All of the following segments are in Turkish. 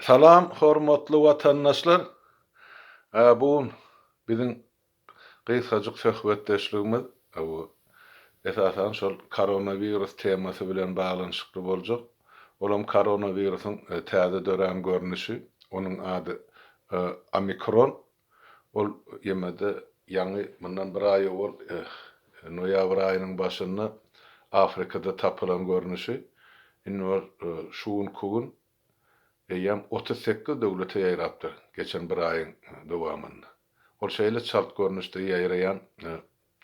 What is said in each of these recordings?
Salam, hormatly watandaşlar. Ä, bu biziň gysgaçyk söhbetdeşligimiz bu esasan şol koronavirus temasy bilen baglanyşykly boljak. Olam koronavirusyň e, täze dören görnüşi, onuň ady e, omikron. Ol ýemede ýangy mundan bir ay bol e, noýabr aýynyň başynda Afrikada tapylan görnüşi. Indi şuun kugun Eýem 38 döwlete ýaýrapdyr geçen bir aýyň dowamynda. Ol şeýle çalt görnüşde ýaýraýan e,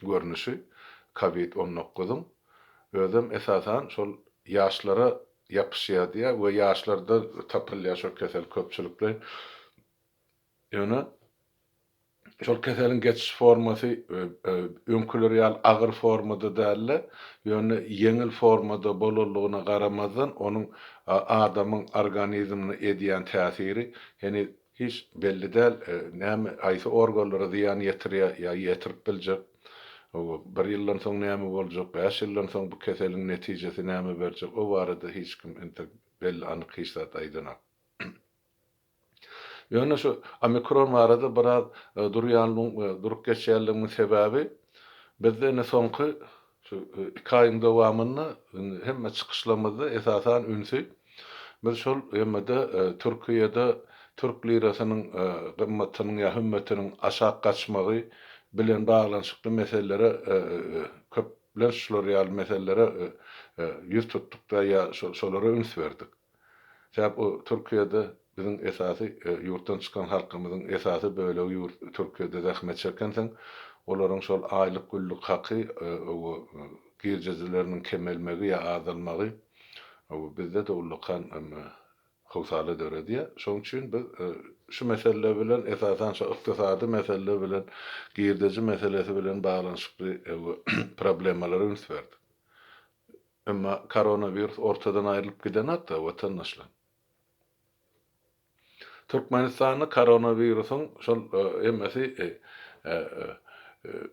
görnüşi COVID-19'un özüm esasan şol ýaşlara ýapyşýar we ýaşlarda tapylýar şol kesel köpçülik bilen. Ýöne şol keseliň geçiş formasy e, e, öňküleri agyr formada dälle, ýöne yeňil formada bolanlygyna garamazdan onuň adamyň organizmine edýän täsiri, ýani hiç belli e, näme aýsy organlara ziýan ýetirýär ýa ýetirip biljek. Bir ýyldan soň näme boljak, 5 ýyldan soň bu keseliň netijesi näme berjek, o barada hiç kim belli anyk hissat aýdynak. Ýöne şu omikron barada biraz e, durýanlygyň, e, durup geçýänligiň sebäbi bizde ne soňky şu 2 aýyň dowamynda hemme çykyşlamada esasan ünsü biz şol hemmede e, Türkiýede Türk lirasynyň gymmatynyň ýa hümmetiniň aşağı gaçmagy bilen baglanyşykly meselelere köpler şular ýaly meselelere ýüz tutdukda ýa şolara üns berdik. Sebäp o Türkiýede Bizim esasy e, yurtdan çykan halkymyzyň esasy böyle yurt Türkiýede zähmet çekensen olaryň şol aýlyk günlük haky e, o girjezileriniň kemelmegi ýa azalmagy o bizde de ulukan howsala dörediýär. Şoň üçin biz e, şu meseleler bilen esasan şu ykdysady meseleler bilen girjeji meselesi bilen baglanyşykly problemler üns berdi. Emma koronavirus ortadan aýrylyp giden hatda watandaşlar. Türkmenistanyň koronawirusyň şol e, emmesi e, e,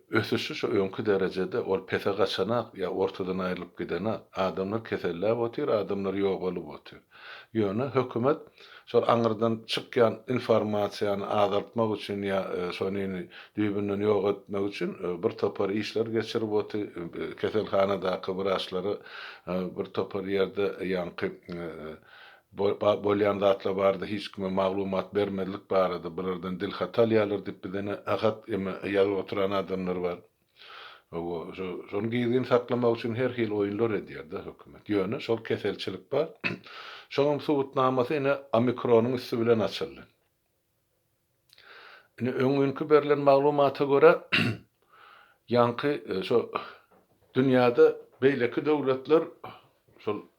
ösüşi şu öňkü derejede ol pese gaçanak ýa ortadan aýrylyp gidene adamlar keselläp otyr, adamlar ýok bolup otyr. Ýöne hökümet şol aňyrdan çykýan informasiýany azaltmak üçin ýa şonu düýbünden ýok etmek üçin bir topar işler geçirip otyr. Keselhanada kybraşlary bir topar ýerde ýanky bolýan zatlar bardy, hiç kime maglumat bermedilik barady. Birlerden dil hatal ýalar dip bizene ahat eme ýaly oturan adamlar bar. O şonu giýdin saklamak üçin her hil oýunlar edýär da hökümet. Ýöne şol keselçilik bar. Şonuň subutnamasy ene omikronyň üstü bilen açyldy. Ine öňünkü berilen maglumata görä ýanky şo dünýäde beýleki döwletler şol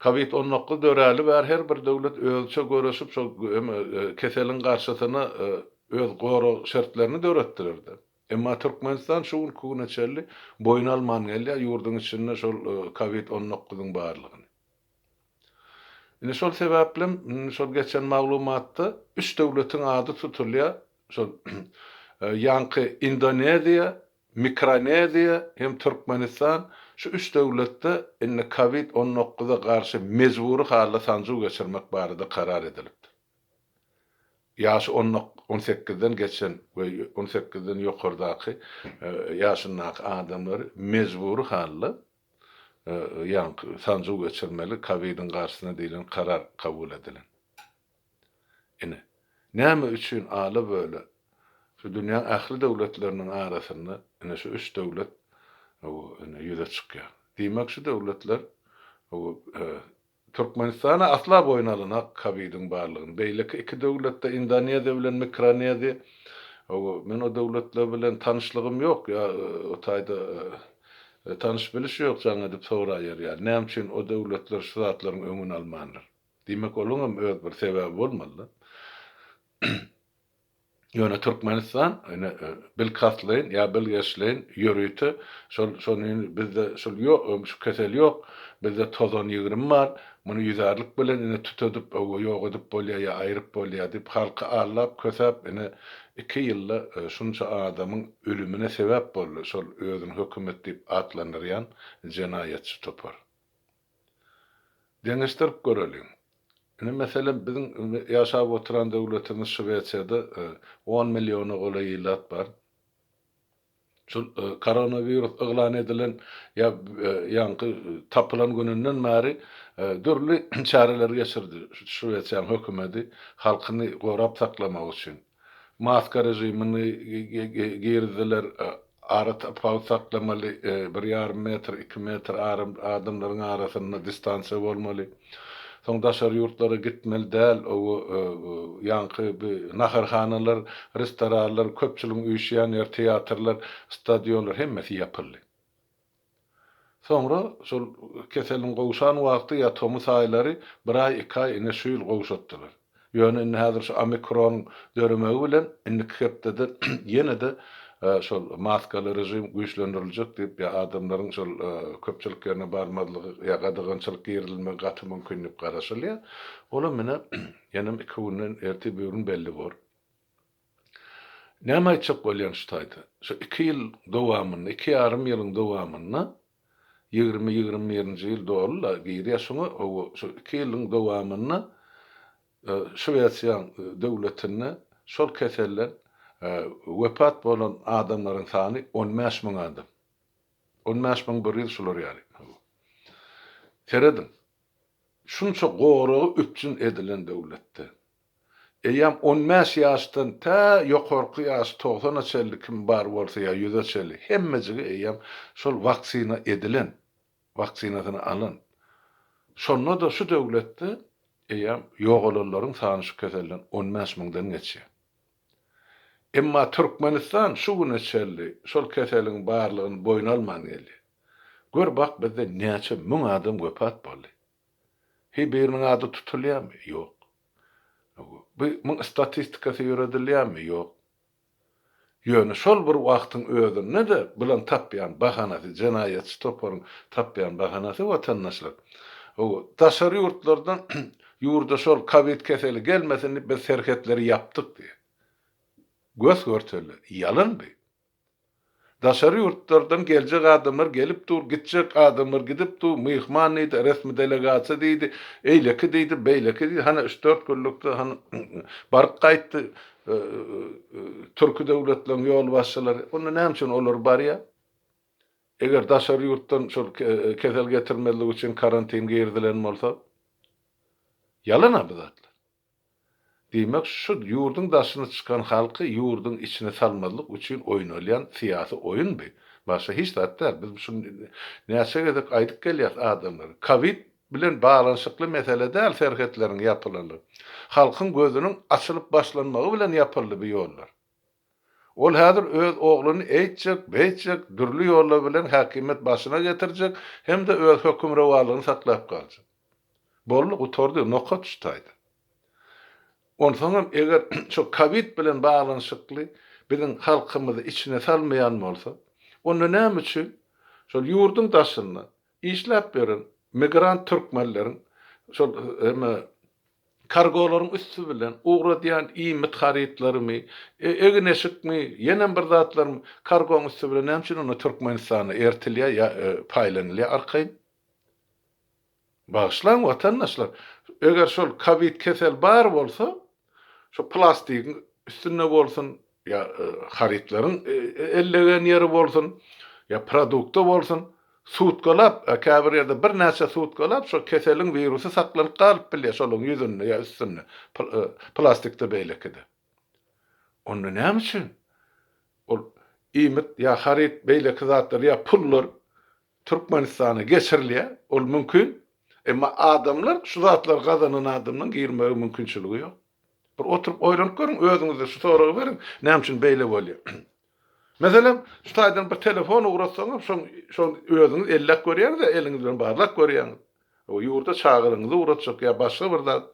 Covid-19 döräli bar her bir döwlet özçe görüşip şo e, keselin garşysyna e, öz goro şertlerini döretdirdi. Emma Türkmenistan şu hukukuna çelli boyun alman geldi yurdun içinde şol e, Covid-19'un barlygyny. Ine şol sebeplem şol geçen maglumatda üç döwletiň ady tutulýar. Şol ýanky Indoneziýa, Mikroneziýa hem Türkmenistan Şu üç döwletde inne Covid-19'a garşy mezburi halda sanjy geçirmek barada karar edilipdi. Ýaşy 18-den geçen we 18-den ýokardaky e, ýaşyndaky adamlar mezburi halda e, ýa sanjy geçirmeli Covid-in garşyna diýilen karar kabul edilen. Ine näme üçin ala böyle şu dünýä ähli döwletleriniň arasynda ine şu üç döwlet çykýar. Diýmek şu döwletler o e, Türkmenistana asla boyun alyna kabidiň barlygyny. Beýleki iki döwletde Indonesiýa bilen Mikroniýa o men o döwletler bilen tanışlygym ýok ýa o taýda e, tanış biliş ýok jaňa dip soraýar ýa. Näme üçin o döwletler şu zatlaryň öňüni almandyr? Diýmek olunam öz bir sebäbi bolmaly. Ýöne Türkmenistan ene bil katlayn ýa bil ýeşleýin ýörüýti şol şonu bizde şol ýok şu kesel ýok bizde tozan ýigrim bar muny ýüzärlik bilen ene tutup ýok edip bolýar ýa aýryp bolýar dip halky allap kösep ene 2 ýylda şunça adamyň ölümine sebäp boldy şol özüni hökümet dip atlanyrýan jenaýetçi topar. Deňişdirip görelim. Ine mesela bizim yaşap oturan devletimiz Şweýçýada e, 10 milyona gola ýylat bar. Şu e, koronavirus yglan edilen ya e, ýanky tapılan gününden bäri e, dürli çareler geçirdi Şweýçýa hökümeti halkyny gorap saklamak üçin. Maska rejimini girdiler, ara tapaw saklamaly, e, bir ýarym metr, 2 metr adamlaryň arasynda distansiýa bolmaly. Soň daşary ýurtlara gitmeli däl, o ýanky naharhanalar, restoranlar, köpçüligiň üýşýän ýer, teatrlar, stadionlar hemmesi ýapyldy. Sonra şol keselin gowşan wagty ýatomy saýlary bir ay, iki ay ine şu ýyl gowşatdylar. Ýöne indi häzir şu omikron dönemegi bilen indi kirpde de ýene de şol maskaly rejim güýçlendiriljek diýip ýa adamlaryň şol e, köpçülik ýerine barmadlygy ýa gadagynçylyk girilme gaty mümkinlik garaşylýar. Ola mene ýene iki günden erti bir gün belli bor. Näme aýtjak bolýan şu taýda? Şu 2 ýyl dowamyny, 2 ýarym ýylyň dowamyny 20-21-nji ýyl doğrulla giri ýaşyňy o şu 2 ýylyň dowamyny Şweýçýa döwletine şol keseller wepat bolan adamlaryň sany 15 miň adam. 15 miň bir ýyl şolar ýaly. Teredin. Şunça goragy üpçün edilen döwletde. Eýam 15 ýaşdan ta ýokarky ýaş 90 çellik kim bar bolsa ýa 100 çellik hemmejigi eýam şol vaksina edilen vaksinasyny alan. Şonda da şu döwletde eýam ýogalanlaryň sany şu kesellen 15 miňden geçýär. Emma Türkmenistan şu güne çelli şol keseliň barlygyny boyun alman geldi. Gör bak bizde näçe müň adam wepat boldy. Hi biriniň ady tutulýarmy? Ýok. Bu mun statistikasy ýöredilýärmi? Ýok. Ýöne şol bir wagtyň özünde de bilen tapýan bahanasy jenaýat stoparyň tapýan bahanasy watandaşlar. O taşary ýurtlardan ýurda şol covid keseli gelmesin biz serhetleri yaptyk diýe. Göz görteli. Yalan bi. Daşary ýurtlardan geljek adamlar gelip dur, gitjek adamlar gidip dur, myhman idi, resmi delegasiýa diýdi, eýleki diýdi, beýleki diýdi. Hana 3-4 günlükde hani baryp gaýtdy. e, e, Türk döwletleriň ýol başçylary. Onu näme üçin olar barýa? Eger daşary ýurtdan şol ke- kesel getirmelik üçin karantin girdilen bolsa, yalan abydatlar. Diýmek şu ýurdun daşyna çykan halky ýurdun içine salmalyk üçin oýnalýan siýasy oýun bi. Başga hiç zatlar biz şu näçe gedek aýdyp gelýär adamlar. Covid bilen baglanyşykly mesele däl serhetleriň ýapylanly. Halkyň gözüniň açylyp başlanmagy bilen ýapyldy bu ýollar. Ol häzir öz ogluny eýtjek, beýtjek, dürli ýollar bilen häkimet başyna getirjek, hem de öz hökümrawalygyny saklap galjak. Bolly utordy nokat tutaydy. Onsoňam eger şu Covid bilen baglanyşykly biziň halkymyzy içine salmaýan bolsa, onda näme üçin? Şol ýurdun daşyna işläp beren migrant türkmenleriň şol eme kargolaryň üstü bilen uğradýan iýmit haritlarymy, e, egneşikmi, ýene bir zatlarym kargoň üstü bilen näme onu Türkmenistana ertilýär ýa e, paýlanylýar arkaýyn? Bağışlan vatandaşlar. Eger şol covid kesel bar bolsa, şu plastikin üstüne bolsun, ya e, haritlaryň e, ellegen ýeri bolsun, ya produkta bolsun, sutkalap, käbir ýerde bir näçe sutkalap şu keseliň virusy saklanyp galyp bilýär şoluň ýüzünde ýa üstünde pl- e, plastikde beýlekide. Onu näme üçin? Ol iýmit ýa harit beýleki zatlar ýa pullar Türkmenistana geçirilýär, ol mümkin. Emma adamlar şu zatlar gazanan adamdan girmegi mümkinçiligi ýok. Bir oturup oýlanyp görüň, özüňizde şu soragy beriň, näme üçin beýle bolýar? Meselem, şu bir telefon uğratsaňyz, şoň şoň özüňiz ellek görýär de eliňiz bilen barlak görýäňiz. O ýurda çağırıňyzy uğratjak ýa başga bir zat.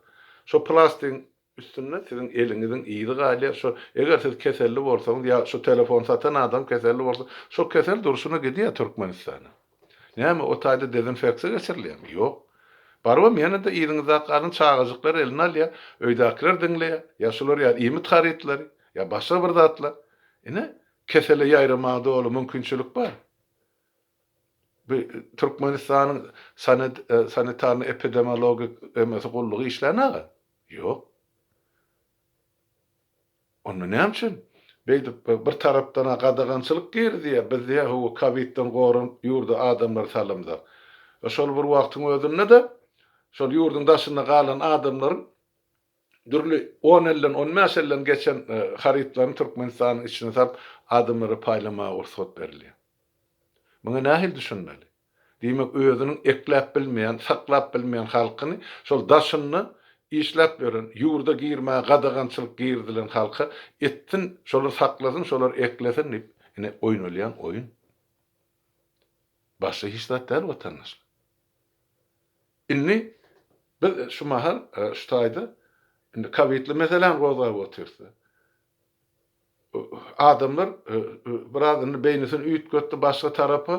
Şo plastik üstünde sizin eliňiziň iýdi galy, şo eger siz keselli bolsaňyz ýa şu telefon satan adam keselli bolsa, şo kesel durşuna gidýär Türkmenistana. Näme o taýda dezinfeksiýa geçirilýärmi? Ýok. Barwam ýene de ýylyňyz aqaryn çağıjyklar eline alýar, öýdäkiler diňleýär, ýaşular ýa iýmit haritleri, ýa başga bir zatlar. Ine kesele ýaýramada olu mümkinçilik bar. bir Türkmenistan'ın sanit, e, sanitarny epidemiologik emesi gullugy işlenäge? Yok. Onu ne için? Beýdip bir tarapdan gadagançylyk girdi ya, biz ya hu Covid'den gorun yurda adamlar salamda. Şol bir wagtyň özünde de şol yurdun daşynda galan adamlaryň dürli 10 elden 10 meselden geçen e, haritlaryny Türkmenistan'ın içine sap adamları paylama ursat berilýär. Muňa nähil düşünmeli? Diýmek özüniň ekläp bilmeýän, saklap bilmeýän halkyny şol daşyny işläp beren, ýurda girmä, gadagançylyk girdilen halka ettin, şolar saklasın, şolar eklesin dip, ine oyun olýan oyun. Başga hiç zat däl watandaş. Inni e, şu taýda indi Covidli meselen gozap otursa. Adamlar e, e, bir adamın beýnisini üýt götdi başga tarapy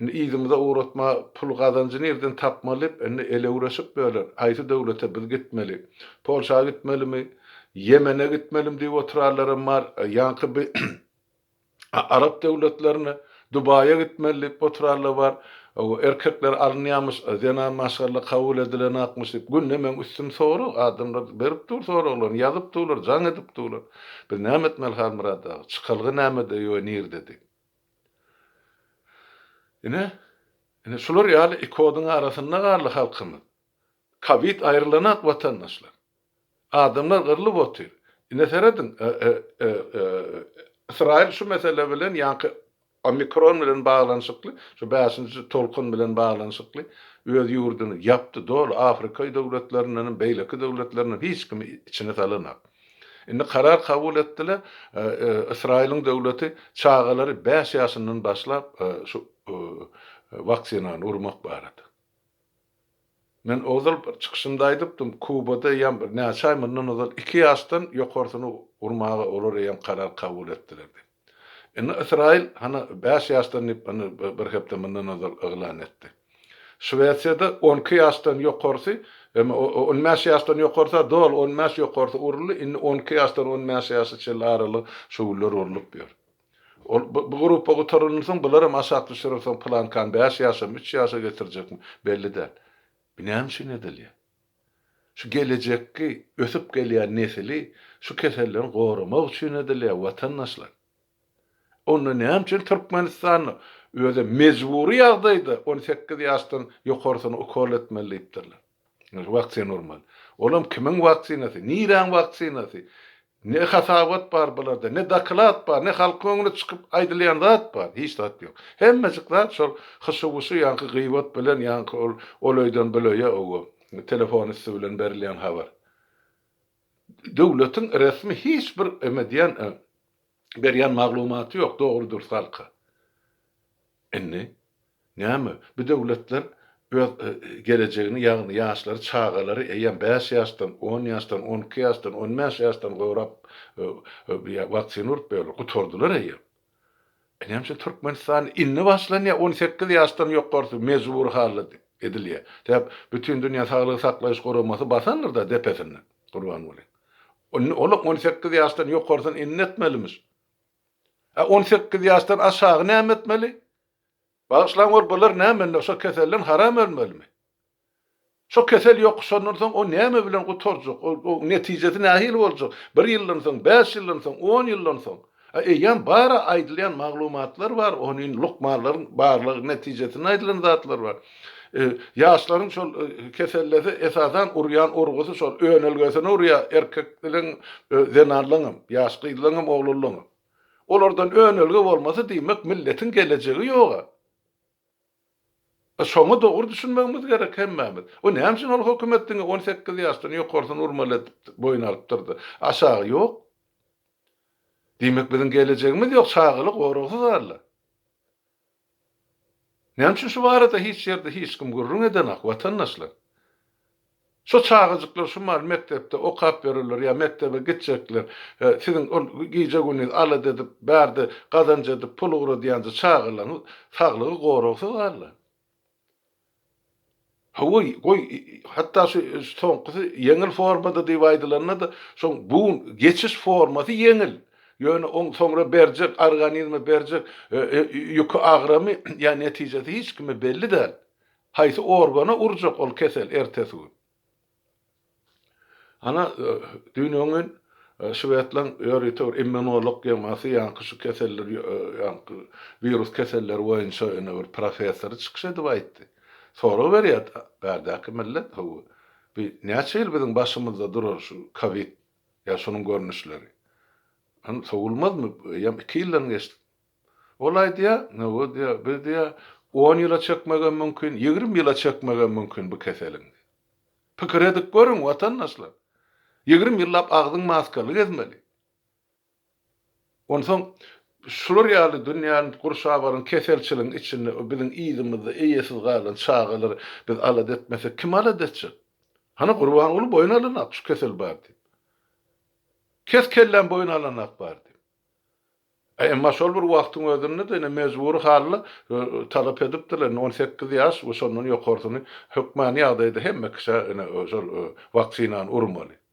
Indi izimizde uğratma pul kazancı nereden tapmalı? Indi ele uğraşıp böyle. Aýsy döwlete biz gitmeli. Polşa gitmeli mi? Yemen'e gitmeli diye oturarlarım var. Yankı bir Arap devletlerine Dubai'ye gitmeli oturarlar var. O erkekler alınyamış, zena maşallah kabul edilen akmış. Günne men üstüm soru, adamlar berip dur soru olur, yazıp durur, can edip durur. Biz näme etmeli hal murada? Çıkalgı näme de yo nir dedik. Ine, ine şular ýaly iki odun arasynda garly halkymyz. Kavit aýrylanak watandaşlar. Adamlar gyrlyp otyr. Ine seredin, e, e, e, e, Israil şu mesele bilen ýa-ni omikron bilen baglanyşykly, şu 5-nji tolkun bilen baglanyşykly öz ýurduny ýapdy. Dol Afrika döwletlerinden, beýleki döwletlerinden hiç kim içine salynak. Indi karar kabul etdiler. E, e, İsrail'in döwleti çağaları 5 ýaşyndan başlap e, şu e, vaksinany urmak barady. Men ozal bir çykyşyndaýdypdym, Kubada ýa bir näçe ay mundan ozal 2 ýaşdan ýokarsyny urmaga olur ýa karar kabul etdiler. Indi Israil hana 5 ýaşdan bir hepde mundan ozal eglan etdi. Şweýçede 12 ýaşdan ýokarsy Hem o 15 ýaşdan ýokarsa dol 15 ýokarsa urly, indi 12 ýaşdan 15 ýaşa çel araly şowlar urulup. Ol bu grupa götürülürsen bularym aşağı düşürürsen plan kan 5 ýaşa, 3 ýaşa getirjekmi belli däl. Binäm şi nedilýär. Şu gelecekki ösüp gelýän nesili şu kesellerini goramak üçin edilýär watandaşlar. Onu näme üçin Türkmenistan öze mecburi ýagdaýda 18 ýaşdan ýokarsyny okol etmelidirler. Vaksin normal. Olam kimin vaksinasi? Niran vaksinasi? Ne hasabat bar bularda, ne daklat bar, ne halk öňüne çykyp aýdylýan zat bar, hiç zat ýok. Hemmesi zat şol hyşywysy ýa-ni gıýbat bilen ýa-ni ol ol öýden bilýär o telefon üstü bilen berilýän habar. Döwletiň resmi hiç bir emedýän berýän maglumaty ýok, dogrudur salka. Enne näme? Bu döwletler öz e, geleceğini ýagny ýaşlary çağalary eýen 5 ýaşdan 10 ýaşdan 12 ýaşdan 15 ýaşdan gorap ýa vaksin urup berýär gutordular eýen Enemse Türkmenistan inni başlan ýa 18 ýaşdan ýokarsy mezbur haly edilýär. Täp bütün dünýä saglyk saklaýyş goramasy basandyr da depesinde. Gurban bolan. Onu olup 18 ýaşdan ýokarsyn inni etmelimiz. 18 ýaşdan aşağı näme etmeli? Bağışlan ol bular näme şo kesellen haram ölmelmi? Şo kesel ýok sonursan o näme bilen gutorjak? O, o netijesi nähil boljak? 1 ýyldan soň, 5 ýyldan soň, 10 ýyldan soň. Eýen bara aýdylýan maglumatlar bar, onuň lukmanlaryň barlygy netijesini aýdylan zatlar bar. E, ýaşlaryň şol e, kesellesi esasan urýan urgusy şol önelgesini urýa erkekliň e, zenarlygyň, ýaşlygyň, oglulugyň. Olardan önelge bolmasa diýmek milletin geleceği ýok. Şoňa dogry düşünmegimiz gerek hemmemiz. O näme üçin ol hökümetdiň 18 ýaşdan ýokarsyny urmalat boyun alypdyrdy. Aşağı ýok. Diýmek biziň geleceğimiz ýok, çağılyk gorugsyz arly. Näme üçin şu barada hiç ýerde hiç kim gurrun edenak watandaşlar. Şu çağıjyklar şu mal mektepde okap berilýär ýa mektebe gitjekler. Siziň ol giýjeginiz ala dedip berdi, gazanç edip pul ugry diýände çağılan saglygy gorugsyz arly. Hawy goý hatta şu soňky ýeňil formada diýip aýdylanna da şoň bu geçiş formasy ýeňil. Ýöne oň soňra berjek organizme berjek e, e, ýükü agramy ýa netijesi hiç kime belli däl. Haýsy organa urjak ol kesel ertesi gün. Ana e, dünýäňiň Şuwetlan öğretiyor immunolog ýa-da ýa-da şu keseller ýa-da virus keseller boýunça ene bir professor çykyş edip aýtdy. Sonra berýär bärdäki millet howy. Bir näçe ýyl biziň başymyzda durar şu Covid ýa şonuň görnüşleri. An sowulmazmy? Ýa 2 ýyldan geçdi. Olay diýä, ne o diýä, bir diýä 10 ýyla çekmegen mümkin, 20 ýyla çekmegen mümkin bu keseliň. Pikir edip görüň watandaşlar. 20 ýyllap agdyň maskaly gezmeli. Onsoň şular ýaly dünýäni gurşabaryň keselçiligiň içinde biziň ýyzymyzda eýesiz galan çağalar biz alad etmesek kim alad etjek? Hana gurban olup boyun alanak şu kesel bardy. Kes kellen boyun alanak bardy. E, Emma şol bir wagtyň özünde de ene mezbur haly talap edipdiler 18 ýaş we şonun ýokarsyny hökmani ýagdaýda hemme kişi ene şol waksinan urmaly.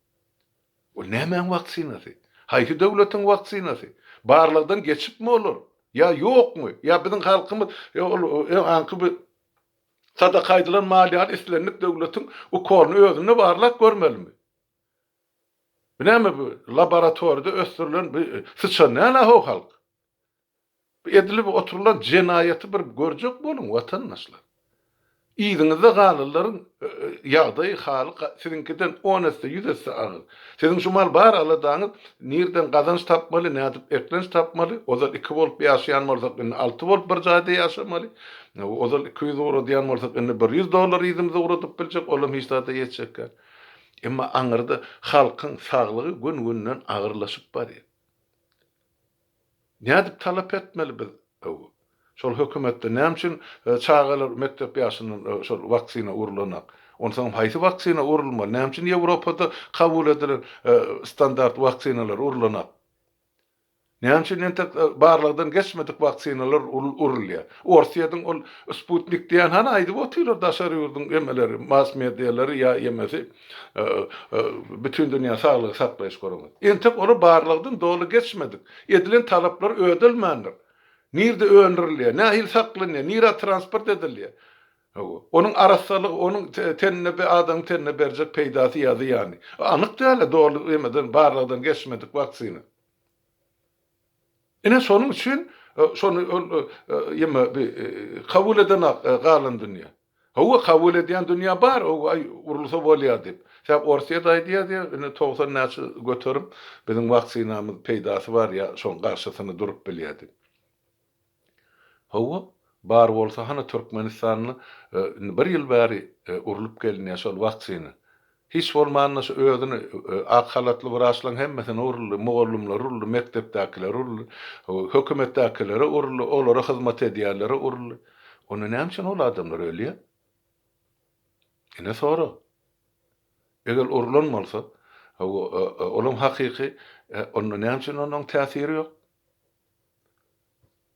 O nämen vaksinasy? Haýsy döwletiň vaksinasy? Barlygdan geçip mi olur? Ya ýokmy? Ya biziň halkymyz ya ol anky bir sadaka aýdylan maliýat islenip döwletiň o korny özüne barlak görmelimi? Näme bu laboratoriýada östürilen bir sıçan näme ho halk? Edilip oturulan jenaýaty bir görjek bolun watandaşlar. İýdiňizde galylaryň ýagdaýy haly sizinkiden 10 esse 100 esse agyr. Siziň şu mal bar aladaňyz nirden gazanç tapmaly, nädip eklenç tapmaly, ozal 2 bolup ýaşaýan bolsak, 6 bolup bir jaýda ýaşamaly. Ozal 200 euro diýen bolsak, 100 dollar ýyzymyza uratyp biljek, olam hiç zada ýetjekler. Emma aňyrda halkyň saglygy gün-günden agyrlaşyp barýar. Nädip talap etmeli biz? Şol hökümetde näme üçin çağalar mektep ýaşynyň şol waksina urulanak? Onsoň haýsy waksina urulmaly? Näme üçin Ýewropada kabul edilen standart waksinalar urulanak? Näme üçin entek barlygdan geçmedik waksinalar urulýar? Orsiýadyň ol Sputnik diýen hana aýdyp otylar daşary ýurdun emeleri, mas medialary ýa emesi bütün dünýä saglyk saklaýyş goramy. Entek onu barlygdan dolu geçmedik. Edilen talaplar ödülmendir. Nirde öndürilýär, nähil saklanýar, nira transport edilýär. Onun arasalygy, onun tenne bir adam tenne berjek peýdasy ýazy ýani. Anyk däl, dolu emeden barlygdan geçmedik waksina. Ene şonuň üçin şonu ýeme bir kabul eden galan dünýä. Hawa kabul edýän dünýä bar, o urulsa bolýar dip. Säp Orsiýa da diýär, ene 90 näçe götürüm, biziň waksinamyz peýdasy bar ýa, şoň garşysyny durup bilýär dip. Hawa bar bolsa hana Türkmenistanyny e, bir ýyl bäri e, urulyp gelin şol waksiny. Hiç bolmanda şu özüni e, ak halatly bir aşlan hemmesini uruldy, mugallymlar uruldy, mekdepdäkiler uruldy, hökümetdäkilere uruldy, olara hyzmat edýärler uruldy. Onu näme üçin ol adamlar öýli? Ene sora. Eger urulmalysa, olam hakyky, onu näme üçin onuň täsiri ýok?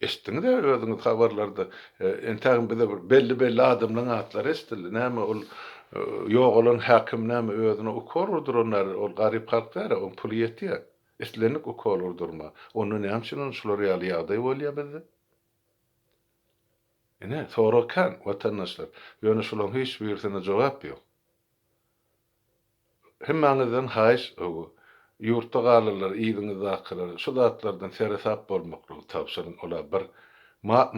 Eşitdiňiz de özüňiz habarlarda entägin bize bir belli belli adamlaryň atlary eşitildi. Näme ol ýok olan hakim näme özüne ukor urduranlar, ol garyp halklar, o pul ýetýär. Eslenik ukor urdurma. Onu näme onu şular ýaly ýagdaý bolýar bizde? Ene sonra kan watandaşlar, ýöne şularyň hiç birisine jogap ýok. Hemmäňizden haýyş o Yurtta galylar, ýygyny zakyrlar, şu zatlardan seresap bolmakly tapşyryň olar bir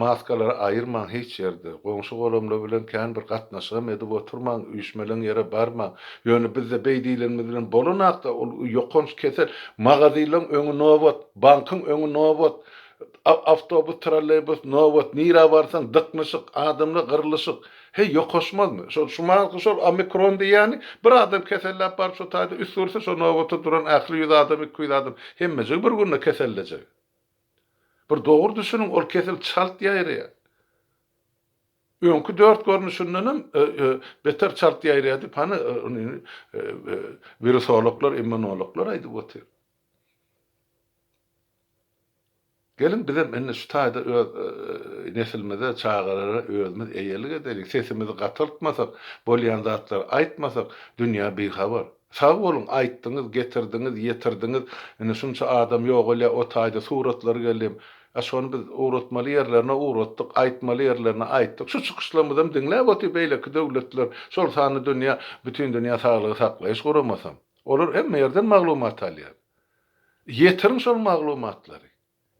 maskalary aýyrman hiç ýerde. Goňşy golamla bilen kän bir gatnaşyga medip oturmaň, üýşmeleň ýere barma. Ýöne bizde beýdilenme bilen bolanakda ol ýokonç kesel magazynyň öňü nowat, bankyň öňü nowat, avtobus, trolleybus nowat, nira barsaň dykmyşyk, adamly gyrlyşyk. He ýokoşmazmy? Şol şuma şol omikron diýeni bir adam kesellap bar şu taýda üstürse şo nowata duran ähli ýüz adam, iki ýüz adam hemmesi bir günde kesellejek. Bir dogry düşünün, ol kesel çalt ýaýry. Öňkü dört görnüşünden beter çalt ýaýry diýip hani virusologlar, immunologlar aýdyp otyr. Gelin bizim enne şu taýda nesilmede çağalara özümüz eýerlik edelik, sesimizi gatyltmasak, bolýan zatlar aýtmasak, dünýä bir habar. Sağ olun, aýtdyňyz, getirdiňiz, ýetirdiňiz. Ene şunça adam ýok ele o taýda suratlar geldim. A şonu biz uğratmaly yerlerine uğratdyk, aýtmaly yerlerine aýtdyk. Şu çykyşlamyzam diňläp oty beýleki döwletler, şol sany dünýä, bütün dünýä saglygy saklaýyş guramasam. Olar hemme ýerden maglumat alýar. Yetirin şol maglumatlary.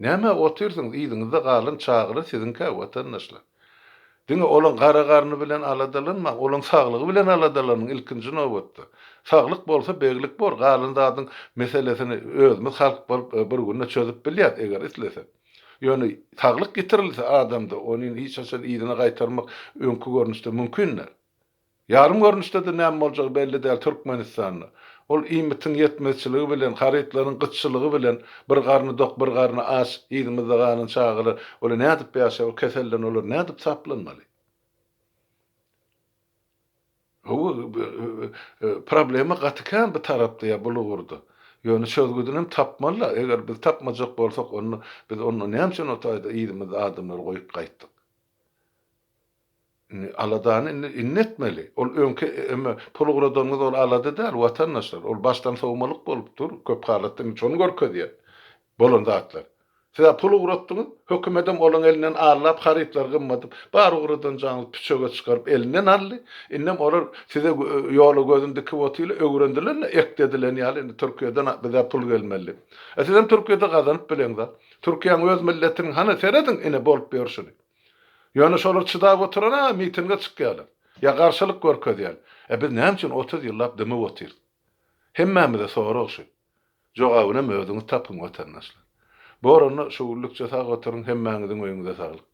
Näme otursyň ýyzyňyzda galan siziň sizinkä watandaşlar. Diňe olan garagarny bilen aladalanma, olan saglygy bilen aladalanyň ilkinji nowatda. Saglyk bolsa beglik bor, galyndadyň meselesini özümiz halk bolup e, bir günde çözüp bilýär eger islese. Ýöne saglyk getirilse adamda onuň hiç hasan ýyzyna gaýtarmak öňkü görnüşde mümkindir. Yarım görnüşde de näme boljak belli däl Türkmenistanda. Ol iýmitiň ýetmezçiligi bilen, haritlaryň gyççylygy bilen bir garny dok, bir garny aç, ýygymyzda galyn çagyry, ola nädip ýaşa, o keselden olur, nädip saplanmaly? O e, problema gatykan bir tarapda ya bulurdu. Ýöne çözgüdünem tapmalı. Eger biz tapmajak bolsak onu biz onu näme üçin o taýda ýygymyzda adamlar goýup gaýtdyk. İnni- innetmeli. Ol öňki emme pulugradanyz ol alada däl watandaşlar. Ol baştan sowmalyk bolupdyr. Köp halatda çonu görkezýär. Bolan zatlar. Siz pul uğratdyňyz, hökümetem olan elinden arlap haritlar gymmadyp, bar uğradan jaňy piçöge çykaryp elinden aldy. Innem olar size ýoly gözündeki dikip otyly öwrendiler, ekdediler ýaly Türkiýeden bize pul gelmeli. E sizem Türkiýede gazanyp bileňiz. Türkiýanyň öz milletiniň hana seredin ine bolup berşini. Ýöne şolar çydap oturana mitinge çykýarlar. Ya garşylyk görkezýär. E biz näme üçin 30 ýyllap demi otyr? Hemmemize sorak şu. Jogabyna möwdüňiz tapyň watandaşlar. Bu arada şuurlukça sağ oturun hemmäňiziň öýüňize saglyk.